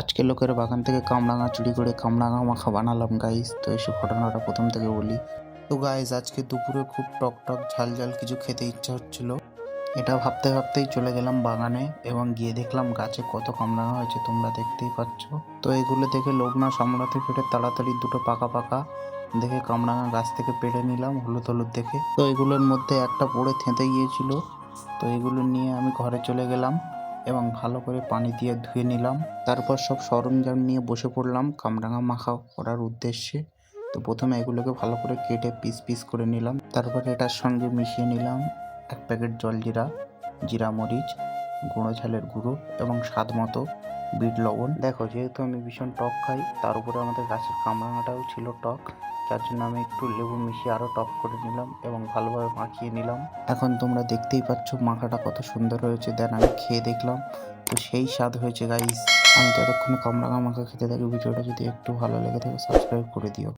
আজকে লোকের বাগান থেকে কামরাঙা চুরি করে কামরাঙা মাখা বানালাম গাইস তো এসব ঘটনাটা প্রথম থেকে বলি। তো গাইস আজকে দুপুরে খুব টক টক ঝাল ঝাল কিছু খেতে ইচ্ছা হচ্ছিল। এটা ভাবতে ভাবতেই চলে গেলাম বাগানে এবং গিয়ে দেখলাম গাছে কত কামরাঙা হয়েছে, তোমরা দেখতেই পাচ্ছ। তো এগুলো দেখে লোভ না, সামলাতে পেরে তাড়াতাড়ি দুটো পাকা পাকা দেখে কামরাঙা গাছ থেকে পেড়ে নিলাম, হলুদ হলুদ দেখে। তো এগুলোর মধ্যে একটা পড়ে থেঁতে গিয়েছিল। তো এগুলো নিয়ে আমি ঘরে চলে গেলাম। এবং ভালো করে পানি দিয়ে ধুয়ে নিলাম। তারপর সব সরঞ্জাম নিয়ে বসে পড়লাম কামরাঙা মাখা করার উদ্দেশ্যে। তো প্রথমে এগুলোকে ভালো করে কেটে পিস পিস করে নিলাম। তারপরে এটার সঙ্গে মিশিয়ে নিলাম এক প্যাকেট জলজিরা জিরা মরিচ, গুঁড়ো ঝালের গুঁড়ো এবং স্বাদ মতো বিট লবণ। দেখো, যেহেতু আমি ভীষণ টক খাই, তার উপরে আমাদের গাছের কামরাঙাটাও ছিল টক। যার জন্য আমি একটু লেবু মিশিয়ে আরও টপ করে নিলাম এবং ভালোভাবে মাখিয়ে নিলাম। এখন তোমরা দেখতেই পাচ্ছ মাখাটা কত সুন্দর হয়েছে। দেন আমি খেয়ে দেখলাম। তো সেই স্বাদ হয়েছে গাইস আমি ততক্ষণে কামরাঙা মাখা খেতে থাকি। ভিডিওটা যদি একটু ভালো লেগে থাকে সাবস্ক্রাইব করে দিও।